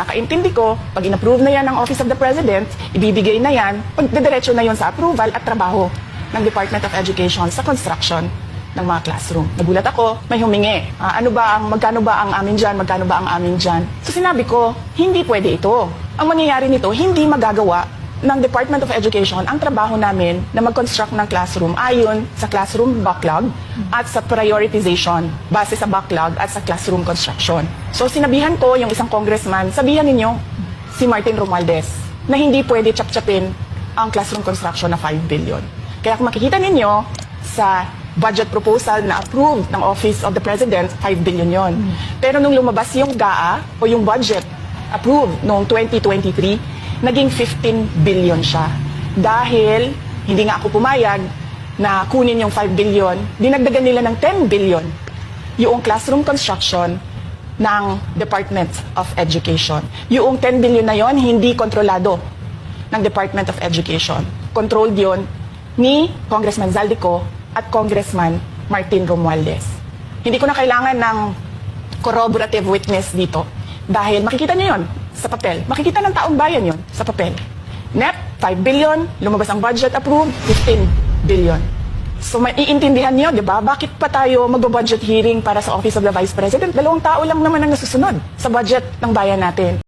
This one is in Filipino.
pagkakaintindi ko, pag in-approve na yan ng Office of the President, ibibigay na yan, pagdidiretso na yon sa approval at trabaho ng Department of Education sa construction ng mga classroom. Nagulat ako, may humingi. Ah, ano ba ang, magkano ba ang amin dyan, magkano ba ang amin dyan? So sinabi ko, hindi pwede ito. Ang mangyayari nito, hindi magagawa ng Department of Education ang trabaho namin na mag-construct ng classroom ayon sa classroom backlog at sa prioritization base sa backlog at sa classroom construction. So sinabihan ko yung isang congressman, sabihan ninyo si Martin Romualdez na hindi pwede chap-chapin ang classroom construction na 5 billion. Kaya kung makikita ninyo sa budget proposal na approved ng Office of the President, 5 billion yon. Pero nung lumabas yung GAA o yung budget approved noong 2023, naging 15 billion siya. Dahil hindi nga ako pumayag na kunin yung 5 billion, dinagdagan nila ng 10 billion yung classroom construction ng Department of Education. Yung 10 billion na yon hindi kontrolado ng Department of Education. Controlled yon ni Congressman Zaldico at Congressman Martin Romualdez. Hindi ko na kailangan ng corroborative witness dito dahil makikita niyo yon sa papel. Makikita ng taong bayan yon sa papel. NEP, 5 billion. Lumabas ang budget approved, 15 billion. So maiintindihan niyo, di ba? Bakit pa tayo mag-budget hearing para sa Office of the Vice President? Dalawang tao lang naman ang nasusunod sa budget ng bayan natin.